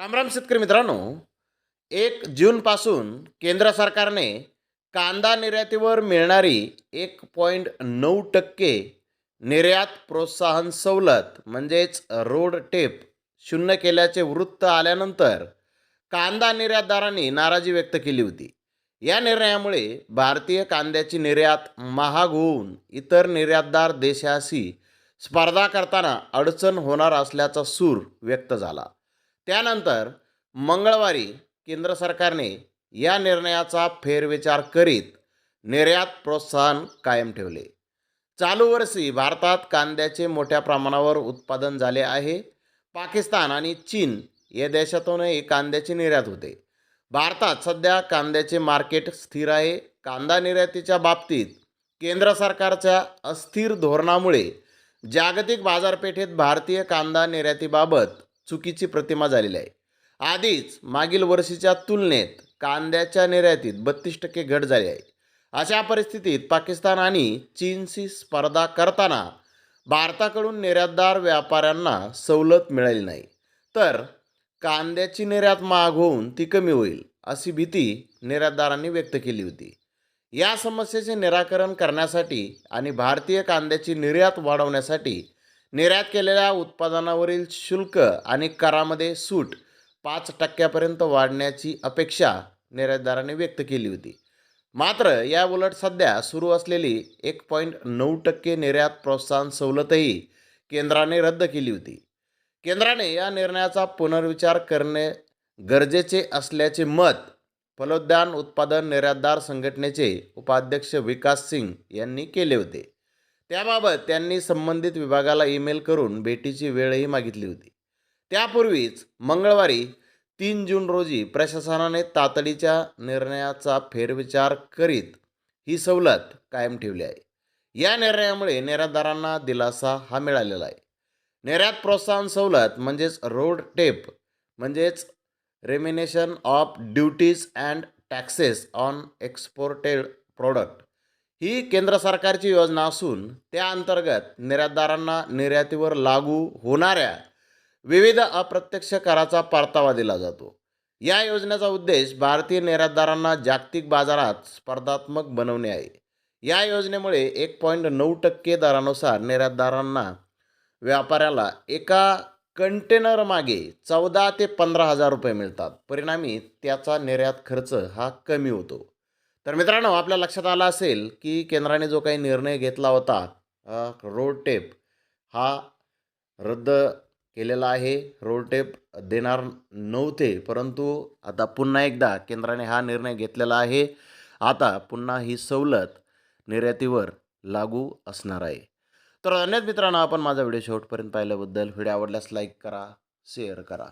रामराम शेतकरी मित्रांनो एक जूनपासून केंद्र सरकारने कांदा निर्यातीवर मिळणारी एक पॉईंट नऊ टक्के निर्यात प्रोत्साहन सवलत म्हणजेच रोड टेप शून्य केल्याचे वृत्त आल्यानंतर कांदा निर्यातदारांनी नाराजी व्यक्त केली होती. या निर्णयामुळे भारतीय कांद्याची निर्यात महाग होऊन इतर निर्यातदार देशाशी स्पर्धा करताना अडचण होणार असल्याचा सूर व्यक्त झाला. त्यानंतर मंगळवारी केंद्र सरकारने या निर्णयाचा फेरविचार करीत निर्यात प्रोत्साहन कायम ठेवले. चालू वर्षी भारतात कांद्याचे मोठ्या प्रमाणावर उत्पादन झाले आहे. पाकिस्तान आणि चीन या देशातूनही कांद्याची निर्यात होते. भारतात सध्या कांद्याचे मार्केट स्थिर आहे. कांदा निर्यातीच्या बाबतीत केंद्र सरकारच्या अस्थिर धोरणामुळे जागतिक बाजारपेठेत भारतीय कांदा निर्यातीबाबत चुकीची प्रतिमा झालेली आहे. आधीच मागील वर्षीच्या तुलनेत कांद्याच्या निर्यातीत बत्तीस टक्के घट झाली आहे. अशा परिस्थितीत पाकिस्तान आणि चीनशी स्पर्धा करताना भारताकडून निर्यातदार व्यापाऱ्यांना सवलत मिळाली नाही. तर कांद्याची निर्यात महाग होऊन ती कमी होईल अशी भीती निर्यातदारांनी व्यक्त केली होती. या समस्येचे निराकरण करण्यासाठी आणि भारतीय कांद्याची निर्यात वाढवण्यासाठी निर्यात केलेल्या उत्पादनावरील शुल्क आणि करामध्ये सूट पाच टक्क्यापर्यंत वाढण्याची अपेक्षा निर्यातदाराने व्यक्त केली होती. मात्र या उलट सध्या सुरू असलेली एक पॉईंट नऊ टक्के निर्यात प्रोत्साहन सवलतही केंद्राने रद्द केली होती. केंद्राने या निर्णयाचा पुनर्विचार करणे गरजेचे असल्याचे मत फलोद्यान उत्पादन निर्यातदार संघटनेचे उपाध्यक्ष विकास सिंग यांनी केले होते. त्याबाबत त्यांनी संबंधित विभागाला ईमेल करून भेटीची वेळही मागितली होती. त्यापूर्वीच मंगळवारी तीन जून रोजी प्रशासनाने तातडीच्या निर्णयाचा फेरविचार करीत ही सवलत कायम ठेवली आहे. या निर्णयामुळे निर्यातदारांना दिलासा हा मिळालेला आहे. निर्यात प्रोत्साहन सवलत म्हणजेच रोड टेप म्हणजेच remission of duties and taxes on exported product ही केंद्र सरकारची योजना असून त्या अंतर्गत निर्यातदारांना निर्यातीवर लागू होणाऱ्या विविध अप्रत्यक्ष कराचा परतावा दिला जातो. या योजनेचा उद्देश भारतीय निर्यातदारांना जागतिक बाजारात स्पर्धात्मक बनवणे आहे. या योजनेमुळे एक पॉईंट नऊ टक्के दरानुसार निर्यातदारांना व्यापाऱ्याला एका कंटेनरमागे चौदा ते पंधरा हजार रुपये मिळतात. परिणामी त्याचा निर्यात खर्च हा कमी होतो. तर मित्रांनो आपल्या लक्षात आलं असेल की केंद्राने जो काही निर्णय घेतला होता रोड टेप हा रद्द केलेला आहे. रोड टेप देणार नव्हते परंतु आता पुन्हा एकदा केंद्राने हा निर्णय घेतलेला आहे. आता पुन्हा ही सवलत निर्यातीवर लागू असणार आहे. तर अन्यत मित्रांनो आपण माझा व्हिडिओ शेवटपर्यंत पाहिल्याबद्दल. व्हिडिओ आवडल्यास लाईक करा शेअर करा.